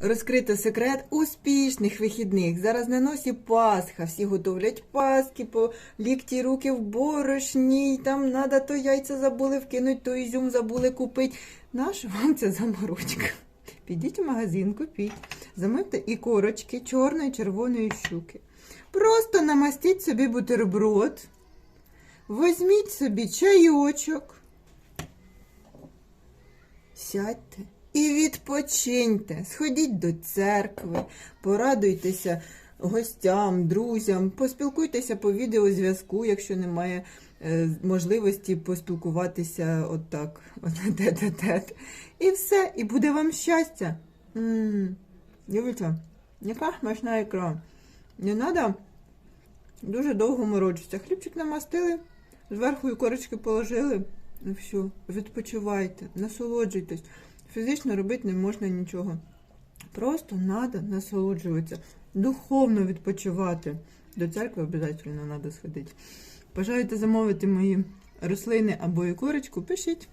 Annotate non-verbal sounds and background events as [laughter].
Розкрито секрет успішних вихідних. Зараз на носі Пасха. Всі готовлять паски по лікті руки в борошні. Там надо то яйця забули вкинуть, то ізюм забули купити. Наша вам ця заморочка? Підіть в магазин, купіть. Замовте і корочки чорної, червоної щуки. Просто намастіть собі бутерброд. Візьміть собі чайочок. Сядьте відпочиньте. Сходіть до церкви, порадуйтеся гостям, друзям, поспілкуйтеся по відеозв'язку, якщо немає е, можливості поспілкуватися отак, от [laughs] тет-а-тет. І все, і буде вам щастя. Дивіться, яка смачна ікра. Не треба дуже довго морочитися. Хлібчик намастили, зверху і корочки положили. І все, відпочивайте, насолоджуйтесь. Фізично робити не можна нічого. Просто треба насолоджуватися, духовно відпочивати. До церкви обов'язково треба сходити. Бажаєте замовити мої рослини або і курочку, пишіть.